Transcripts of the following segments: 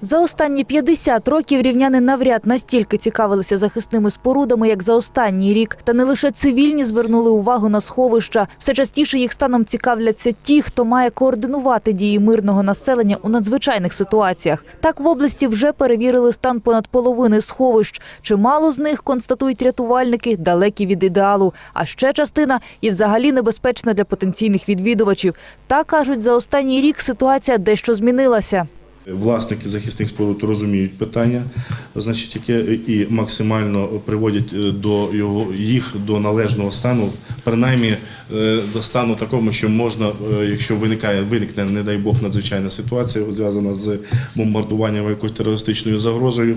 За останні 50 років рівняни навряд настільки цікавилися захисними спорудами, як за останній рік. Та не лише цивільні звернули увагу на сховища. Все частіше їх станом цікавляться ті, хто має координувати дії мирного населення у надзвичайних ситуаціях. Так в області вже перевірили стан понад половини сховищ. Чимало з них констатують рятувальники далекі від ідеалу. А ще частина і взагалі небезпечна для потенційних відвідувачів. Та кажуть, за останній рік ситуація дещо змінилася. Власники захисних споруд розуміють питання, значить, яке і максимально приводять е, до його їх до належного стану, принаймні е, до стану такому, що можна, е, якщо виникає виникне, не дай Бог, надзвичайна ситуація зв'язана з бомбардуванням якоюсь терористичною загрозою.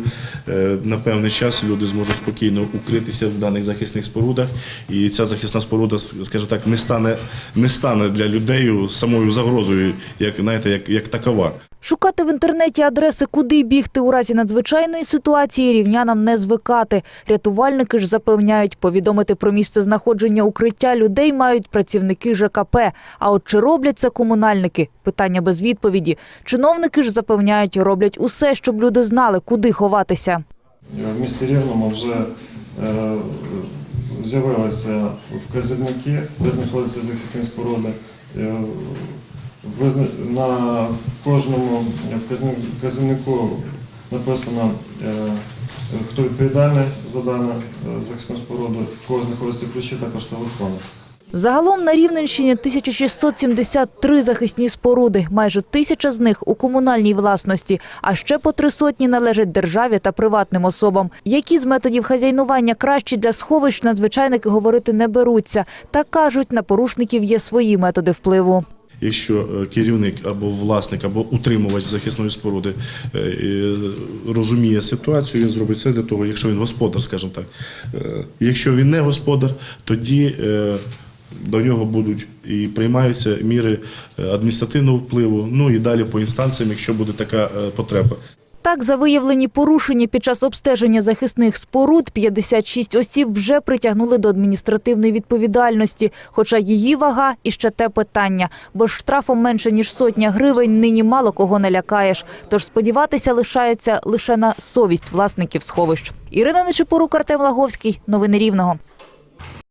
На певний час люди зможуть спокійно укритися в даних захисних спорудах, і ця захисна споруда, скажімо так, не стане не стане для людей самою загрозою, як знаєте, як, як такова. Шукати в інтернеті адреси, куди бігти у разі надзвичайної ситуації, рівнянам не звикати. Рятувальники ж запевняють, повідомити про місце знаходження укриття людей мають працівники ЖКП. А от чи роблять це комунальники? Питання без відповіді. Чиновники ж запевняють, роблять усе, щоб люди знали, куди ховатися. В місті Рівному вже е, з'явилися вказівники, де знаходяться захисні споруди. Е, На кожному вказівнику написано, е, хто відповідальний за дану е, захисну споруду, кого знаходяться ключі, також телефони. Загалом на Рівненщині 1673 захисні споруди. Майже тисяча з них у комунальній власності, а ще по три сотні належать державі та приватним особам. Які з методів хазяйнування кращі для сховищ, надзвичайники говорити не беруться. Та кажуть, на порушників є свої методи впливу. Якщо е, керівник або власник, або утримувач захисної споруди е, розуміє ситуацію, він зробить все для того, якщо він господар, скажімо так. Е, Якщо він не господар, тоді до нього будуть і приймаються міри адміністративного впливу, ну і далі по інстанціям, якщо буде така потреба. Так, за виявлені порушення під час обстеження захисних споруд 56 осіб вже притягнули до адміністративної відповідальності. Хоча її вага і ще те питання, бо штрафом менше ніж сотня гривень нині мало кого не лякаєш. Тож сподіватися лишається лише на совість власників сховищ. Ірина Нечипорук, Артем Лаговський. Новини Рівного.